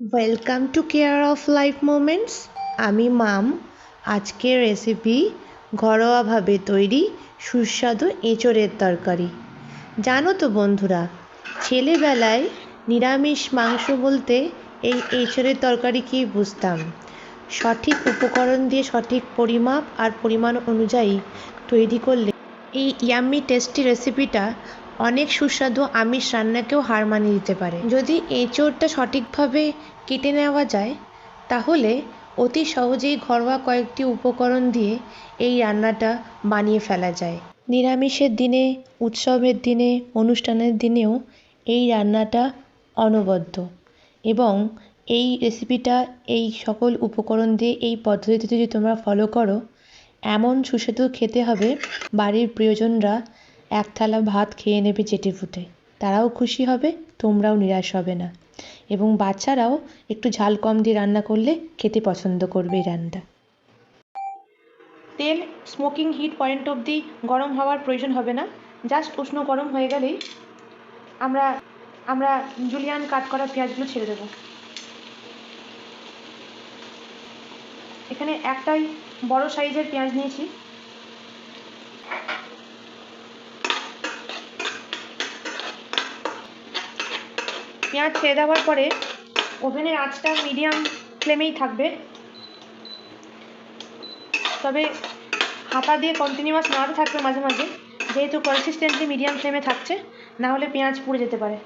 Welcome to care of life moments আমি মাম। আজকের রেসিপি ঘরোয়াভাবে তৈরি সুস্বাদু এঁচোড়ের তরকারি। জানো তো বন্ধুরা, ছেলেবেলায় নিরামিষ মাংস বলতে এই এঁচোড়ের তরকারিকেই বুঝতাম? সঠিক উপকরণ দিয়ে সঠিক পরিমাপ আর পরিমাণ অনুযায়ী তৈরি করলে এই ইয়াম্মি টেস্টি রেসিপিটা অনেক সুস্বাদু আমিষ রান্নাকেও হার মানিয়ে দিতে পারে। যদি এঁচোড়টা সঠিকভাবে কেটে নেওয়া যায়, তাহলে অতি সহজেই ঘরোয়া কয়েকটি উপকরণ দিয়ে এই রান্নাটা বানিয়ে ফেলা যায়। নিরামিষের দিনে, উৎসবের দিনে, অনুষ্ঠানের দিনেও এই রান্নাটা অনবদ্য এবং এই রেসিপিটা এই সকল উপকরণ দিয়ে, এই পদ্ধতিতে যদি তোমরা ফলো করো, এমন সুস্বাদু খেতে হবে বাড়ির প্রিয়জনরা এক থালা ভাত খেয়ে নেবে চেটে ফুটে। তারাও খুশি হবে, তোমরাও নিরাশ হবে না। এবং বাচ্চারাও একটু ঝাল কম দিয়ে রান্না করলে খেতে পছন্দ করবে এই রান্নাটা। তেল স্মোকিং হিট পয়েন্ট অবধি গরম হওয়ার প্রয়োজন হবে না। জাস্ট উষ্ণ গরম হয়ে গেলেই আমরা আমরা জুলিয়ান কাট করা পেঁয়াজগুলো ছেড়ে দেবো। এখানে একটাই বড় সাইজের পেঁয়াজ নিয়েছি। পেঁয়াজ ছেড়ে দেওয়ার পরে ওভেনের আঁচটা মিডিয়াম ফ্লেমেই থাকবে। তবে হাতা দিয়ে কন্টিনিউয়াস নাড়তে থাকবে মাঝে মাঝে, যেহেতু কনসিস্টেন্টলি মিডিয়াম ফ্লেমে থাকছে, না হলে পেঁয়াজ পুড়ে যেতে পারে।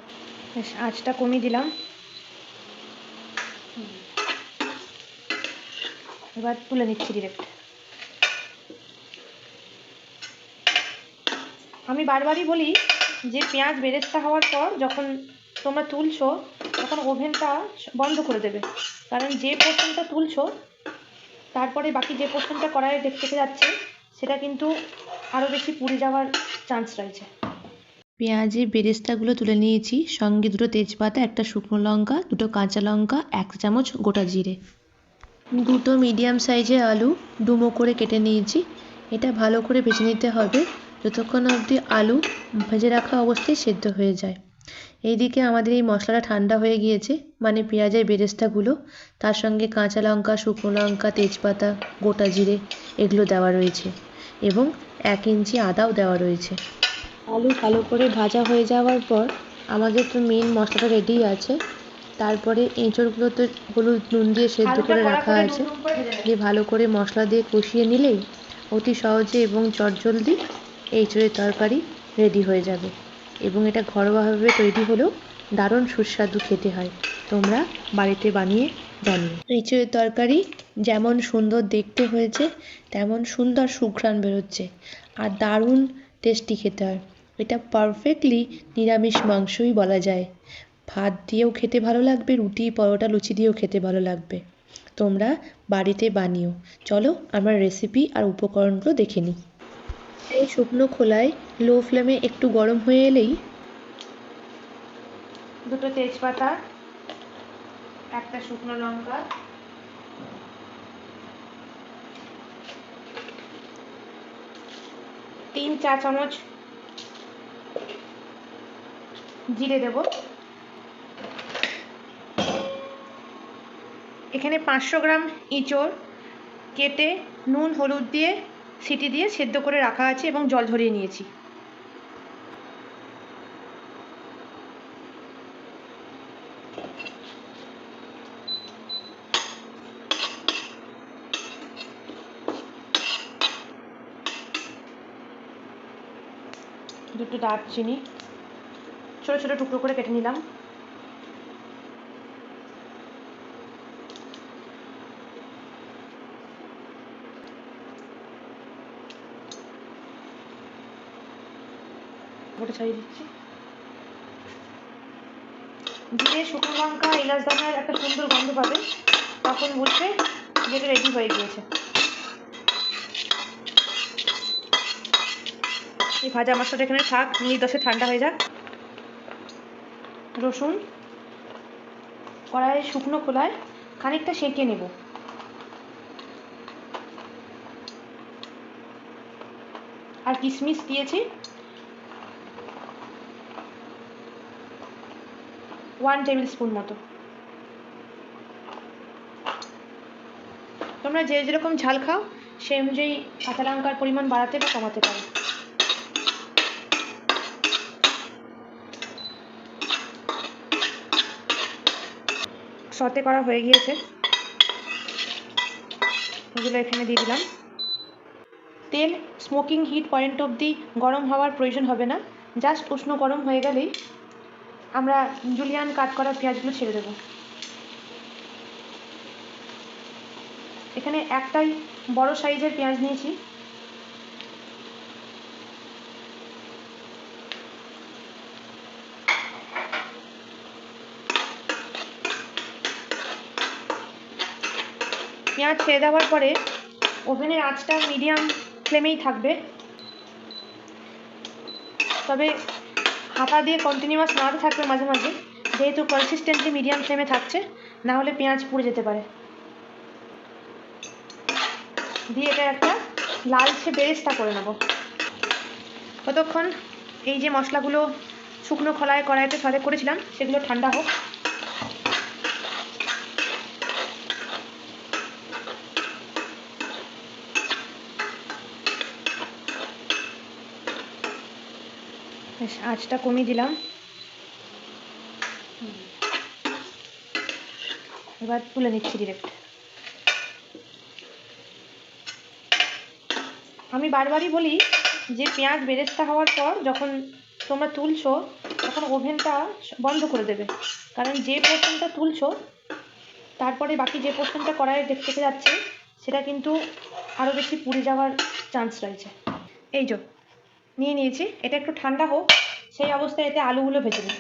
বেশ, আঁচটা কমিয়ে দিলাম। এবার তুলে নিচ্ছি ডিরেক্ট আমি বারবারই বলি যে পেঁয়াজ বেরেস্তা হওয়ার পর যখন তোমরা তুলছো, তখন ওভেনটা বন্ধ করে দেবে। কারণ যে পোর্শনটা তুলছো, তারপরে বাকি যে পোর্শনটা কড়াইয়ে থেকে যাচ্ছে, সেটা কিন্তু আরও বেশি পুড়ে যাওয়ার চান্স রয়েছে। পেঁয়াজের বেরেস্তাগুলো তুলে নিয়েছি। সঙ্গে দুটো তেজপাতা, একটা শুকনো লঙ্কা, দুটো কাঁচা লঙ্কা, এক চামচ গোটা জিরে। দুটো মিডিয়াম সাইজের আলু ডুমো করে কেটে নিয়েছি। এটা ভালো করে ভেজে নিতে হবে। যতক্ষণ অবধি আলু ভেজে রাখা অবস্থায় সেদ্ধ হয়ে যায়। এইদিকে আমাদের এই মশলাটা ঠান্ডা হয়ে গিয়েছে মানে পেঁয়াজের বেরেস্তাগুলো তার সঙ্গে কাঁচা লঙ্কা শুকনো লঙ্কা তেজপাতা গোটা জিরে এগুলো দেওয়া রয়েছে এবং এক ইঞ্চি আদাও দেওয়া রয়েছে। আলু ভালো করে ভাজা হয়ে যাওয়ার পর আমাদের তো মেন মশলাটা রেডি আছে তারপরে এঁচড়গুলো তো হলুদ নুন দিয়ে সেদ্ধ করে রাখা আছে দিয়ে ভালো করে মশলা দিয়ে কষিয়ে নিলেই অতি সহজে এবং চটজলদি এঁচড়ের তরকারি রেডি হয়ে যাবে। এবং এটা ঘরোয়াভাবে তৈরি হলেও দারুণ সুস্বাদু খেতে হয়। তোমরা বাড়িতে বানিয়ে জানিও এঁচড়ের তরকারি যেমন সুন্দর দেখতে হয়েছে, তেমন সুন্দর সুঘ্রাণ বেরোচ্ছে আর দারুণ টেস্টি খেতে হয়। এটা পারফেক্টলি নিরামিষ মাংসই বলা যায়। ভাত দিয়েও খেতে ভালো লাগবে, রুটি, পরোটা, লুচি দিয়েও খেতে ভালো লাগবে। তোমরা বাড়িতে বানিও। চলো আমার রেসিপি আর উপকরণগুলো দেখে নিই। এই শুকনো খোলায় লো ফ্লেমে একটু গরম হয়ে এলেই দুটো তেজপাতা, একটা শুকনো লঙ্কা, তিন চা চামচ জিরে দেব। এখানে পাঁচশো গ্রাম ইঁচড় কেটে নুন, হলুদ দিয়ে সিটি দিয়ে সেদ্ধ করে রাখা আছে এবং জল ঝরিয়ে নিয়েছি। দুটো দারচিনি ছোটো ছোটো টুকরো করে কেটে নিলাম। ওটা ছাড়িয়ে দিচ্ছি। জিরে শুকনো লঙ্কা, এলাচ দানার একটা সুন্দর গন্ধ পাবে। তখন বুঝবে যেটা রেডি হয়ে গিয়েছে। এই ভাজা মশলাটা এখানে থাক, মিনিট দশে ঠান্ডা হয়ে যাক। রসুন, কড়াইয়ে শুকনো খোলায় খানিকটা সেঁকে নেব। আর কিশমিশ দিয়েছি। ওয়ান টেবিল স্পুন মতো। তোমরা যে যেরকম ঝাল খাও, সেই অনুযায়ী কাঁচা লঙ্কার পরিমাণ বাড়াতে বা কমাতে পারো। সতে করা হয়ে গিয়েছে। এগুলো এখানে দিয়ে দিলাম। তেল স্মোকিং হিট পয়েন্ট অবধি গরম হওয়ার প্রয়োজন হবে না। জাস্ট উষ্ণ গরম হয়ে গেলেই আমরা জুলিয়ান কাট করা পেঁয়াজগুলো ছেড়ে দেবো। এখানে একটাই বড় সাইজের পেঁয়াজ নিয়েছি। পেঁয়াজ ছেড়ে দেওয়ার পরে ওভেনের আঁচটা মিডিয়াম ফ্লেমেই থাকবে। তবে হাতা দিয়ে কন্টিনিউয়াস নাড়তে থাকবে মাঝে মাঝে, যেহেতু কনসিস্টেন্টলি মিডিয়াম ফ্লেমে থাকছে না হলে পেঁয়াজ পুড়ে যেতে পারে। দিয়ে এটা একটা লালচে বেরেস্তা করে নেব। ততক্ষণ এই যে মশলাগুলো শুকনো খোলায় কড়াইতে সাথে করেছিলাম, সেগুলো ঠান্ডা হোক। আঁচটা কমিয়ে দিলাম। এবার তুলে নিচ্ছি ডিরেক্ট আমি বারবারই বলি যে পেঁয়াজ বেরেস্তা হওয়ার পর যখন তোমরা তুলছো, তখন ওভেনটা বন্ধ করে দেবে। কারণ যে পোর্শনটা তুলছো, তারপরে বাকি যে পোর্শনটা কড়াইয়ে দেখতে যাচ্ছে, সেটা কিন্তু আরও বেশি পুড়ে যাওয়ার চান্স রয়েছে। এই যো নিয়ে নিয়েছি, এটা একটু ঠান্ডা হোক, সেই অবস্থায় এতে আলুগুলো ভেজে নিই।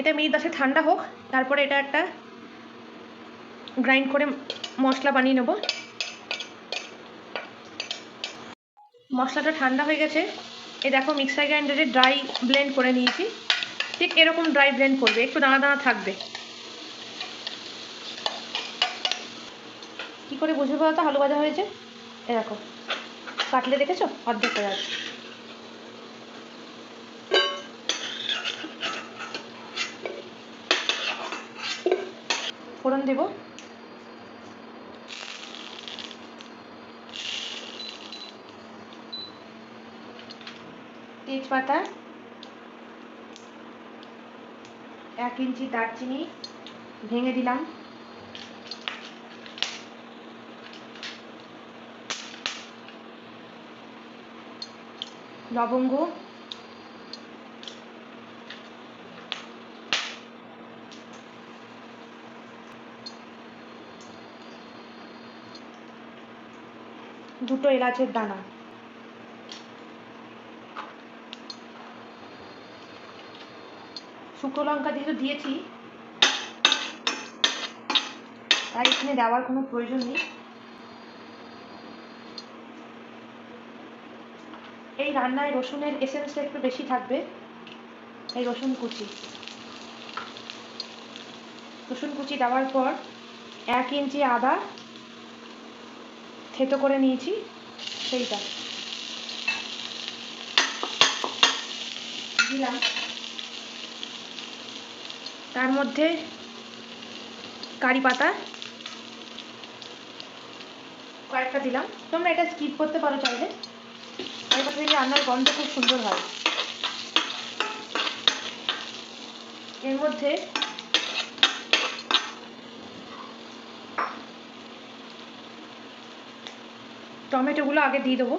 এটা মিনিট দশে ঠান্ডা হোক, তারপরে এটা একটা গ্রাইন্ড করে মশলা বানিয়ে নেব। মশলাটা ঠান্ডা হয়ে গেছে। এ দেখো, মিক্সার গ্রাইন্ডারে ড্রাই ব্লেন্ড করে নিয়েছি। ঠিক এরকম ড্রাই ব্লেন্ড করবে, একটু দানা দানা থাকবে। কি করে বুঝে বুঝবে বলতো? আলু ভাজা হয়েছে? দেখো কাটলে দেখেছ? অর্ধেক হয়ে আছে ফোড়ন দেব। তেজপাতা। এক ইঞ্চি দারচিনি। ভেঙে দিলাম। লবঙ্গ। দুটো এলাচের দানা। শুকনো লঙ্কা যেহেতু দিয়েছি তাই এখানে দেওয়ার কোনো প্রয়োজন নেই। এই রান্নায় রসুনের এসেন্সটা একটু বেশি থাকবে। এই রসুন কুচি। রসুন কুচি দেওয়ার পর এক ইঞ্চি আদা থেতো করে নিয়েছি, সেইটা। দিলাম। তার মধ্যে কারি পাতা কয়েকটা দিলাম। তোমরা এটা স্কিপ করতে পারো চাইলে। পাতা দিলে রান্নার গন্ধ খুব সুন্দর হয়। এর মধ্যে টমেটোগুলো আগে দিয়ে দেবো।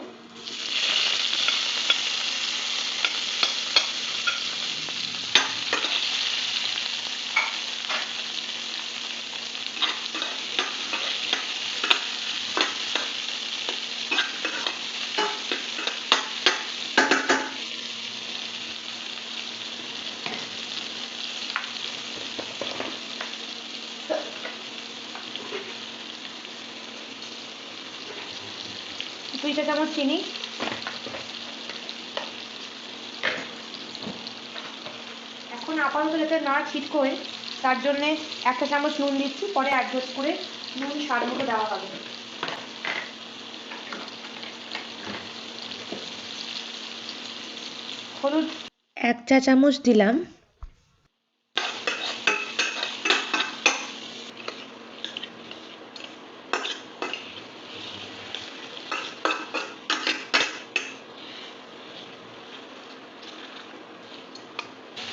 চা চামচ চিনি। এখন আপাতত যাতে না ছিটকোয় তার জন্যে একটা চামচ নুন দিচ্ছি, পরে অ্যাডজাস্ট করে নুন স্বাদ মতো দেওয়া হবে। হলুদ এক চা চামচ দিলাম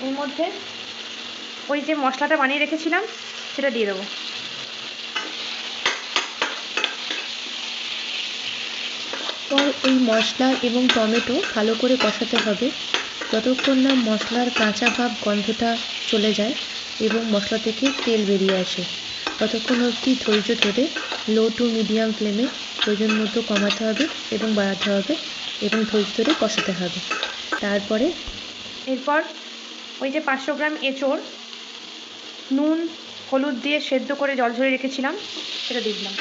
এর মধ্যে ওই যে মশলাটা বানিয়ে রেখেছিলাম সেটা দিয়ে দেবো। পর ওই মশলা এবং টমেটো ভালো করে কষাতে হবে। যতক্ষণ না মশলার কাঁচা ভাব গন্ধটা চলে যায় এবং মশলা থেকে তেল বেরিয়ে আসে ততক্ষণ অবধি ধৈর্য ধরে লো টু মিডিয়াম ফ্লেমে প্রয়োজন মতো কমাতে হবে এবং বাড়াতে হবে এবং ধৈর্য ধরে কষাতে হবে। তারপরে এরপর ওই যে পাঁচশো গ্রাম এঁচোড় নুন, হলুদ দিয়ে সেদ্ধ করে জল ঝরে রেখেছিলাম, সেটা দিয়ে দিলাম।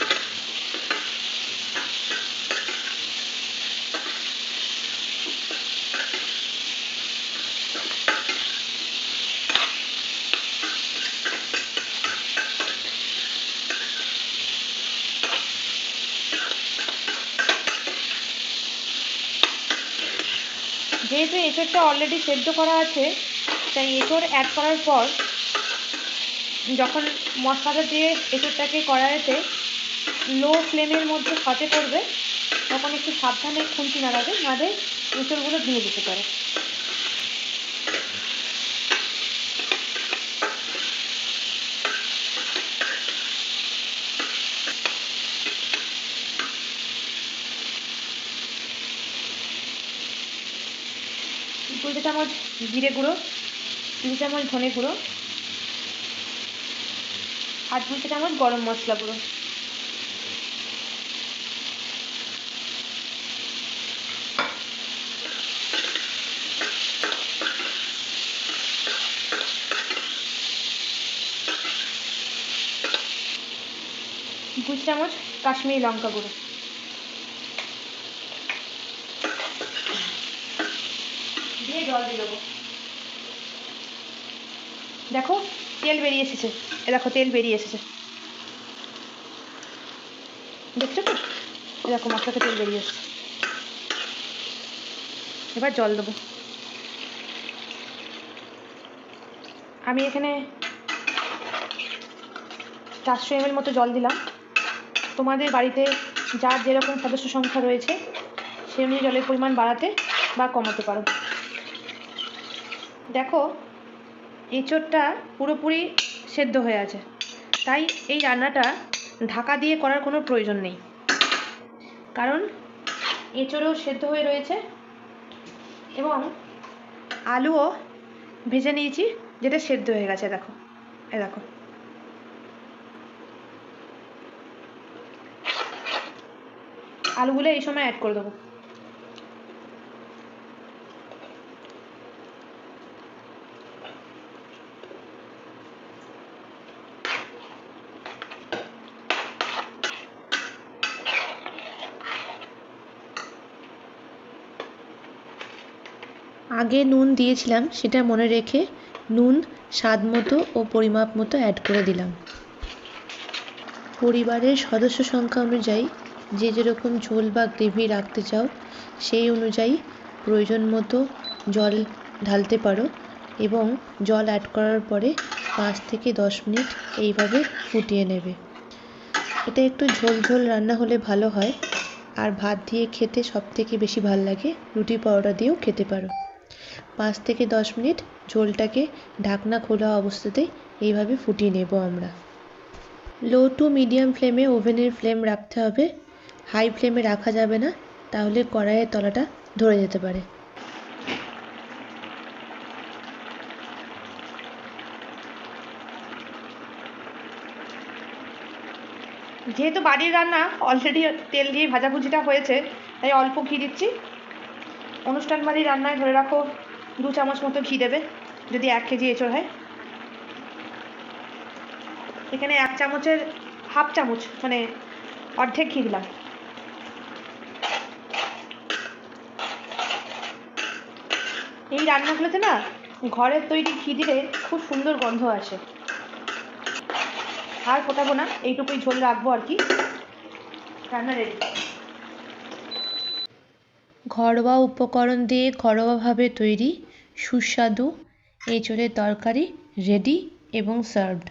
যেহেতু এঁচোড়টা অলরেডি সেদ্ধ করা আছে, তাই এঁচোড় অ্যাড করার পর যখন মশলাটা দিয়ে এঁচোড়টাকে কড়াইতে লো ফ্লেমের মধ্যে সাথে করবে, তখন একটু সাবধানে খুন্তি নাড়াবে নাহলে এঁচোড়গুলো ভেঙে দিতে পারে। দুটো চামচ জিরে গুঁড়ো দু চামচ ধনে গুঁড়ো আর দু চামচ গরম মশলা গুঁড়ো। দু চামচ কাশ্মীরি লঙ্কা গুঁড়ো। দিয়ে জল দিয়ে দেবো। দেখো, তেল বেরিয়ে এসেছে। এ দেখো, তেল বেরিয়ে এসেছে। দেখছ তো? দেখো মশলাতে তেল বেরিয়ে এসেছে। এবার জল দেবো। আমি এখানে চারশো এমএল মতো জল দিলাম। তোমাদের বাড়িতে যার যেরকম সদস্য সংখ্যা রয়েছে, সেই অনুযায়ী জলের পরিমাণ বাড়াতে বা কমাতে পারো। দেখো এঁচোড়টা পুরোপুরি সেদ্ধ হয়ে আছে। তাই এই রান্নাটা ঢাকা দিয়ে করার কোনো প্রয়োজন নেই। কারণ এঁচোড়ও সেদ্ধ হয়ে রয়েছে এবং আলুও ভেজে নিয়েছি, যেটা সেদ্ধ হয়ে গেছে, দেখো। এ দেখো। আলুগুলো এই সময় অ্যাড করে দেবো। আগে নুন দিয়েছিলাম, সেটা মনে রেখে নুন, স্বাদ মতো ও পরিমাপ মতো অ্যাড করে দিলাম। পরিবারের সদস্য সংখ্যা অনুযায়ী যে যেরকম ঝোল বা গ্রেভি রাখতে চাও, সেই অনুযায়ী প্রয়োজন মতো জল ঢালতে পারো এবং জল অ্যাড করার পরে পাঁচ থেকে দশ মিনিট এইভাবে ফুটিয়ে নেবে। এটা একটু ঝোল ঝোল রান্না হলে ভালো হয়। আর ভাত দিয়ে খেতে সব থেকে বেশি ভালো লাগে, রুটি পরোটা দিয়েও খেতে পারো। পাঁচ থেকে দশ মিনিট ঝোলটাকে ঢাকনা খোলা অবস্থাতেই এইভাবে ফুটিয়ে নেব আমরা। লো টু মিডিয়াম ফ্লেমে ওভেনের ফ্লেম রাখতে হবে। হাই ফ্লেমে রাখা যাবে না, তাহলে কড়াইয়ের তলাটা ধরে যেতে পারে। যেহেতু বাড়ির রান্না অলরেডি তেল দিয়ে ভাজাভুজিটা হয়েছে, তাই অল্প ঘি দিচ্ছি। অনুষ্ঠান বাড়ির রান্নায় ধরে রাখো, দু চামচ মতো ঘি দেবে, যদি এক কেজি এঁচড় হয়। এখানে এক চামচের হাফ চামচ মানে অর্ধেক ঘি দিলাম। এই রান্নাগুলোতে না, ঘরের তৈরি ঘি দিলে খুব সুন্দর গন্ধ আসে। আর ফোটাবো না, এইটুকুই ঝোল রাখব আর কি। রান্না রেডি ঘরোয়া উপকরণ দিয়ে ঘরোয়াভাবে তৈরি, সুস্বাদু, এঁচোড়ের তরকারি, রেডি এবং সার্ভড।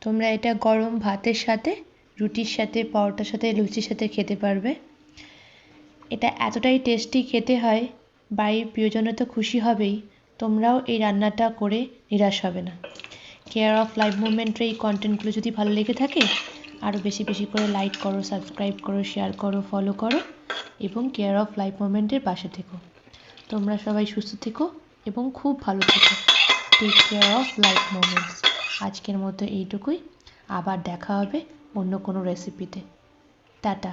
তোমরা এটা গরম ভাতের সাথে, রুটির সাথে, পরোটার সাথে, লুচির সাথে খেতে পারবে। এটা এতটাই টেস্টি খেতে হয়, বাড়ির প্রিয়জনও তো খুশি হবেই, তোমরাও এই রান্নাটা করে নিরাশ হবে না। কেয়ার অফ লাইফ মুভমেন্টের এই কন্টেন্টগুলো যদি ভালো লেগে থাকে আরও বেশি বেশি করে লাইক করো, সাবস্ক্রাইব করো, শেয়ার করো ফলো করো এবং কেয়ার অফ লাইফ মোমেন্টের পাশে থেকো। তোমরা সবাই সুস্থ থেকো এবং খুব ভালো থেকো। Take care of life moments আজকের মতো এইটুকুই। আবার দেখা হবে অন্য কোনো রেসিপিতে টাটা।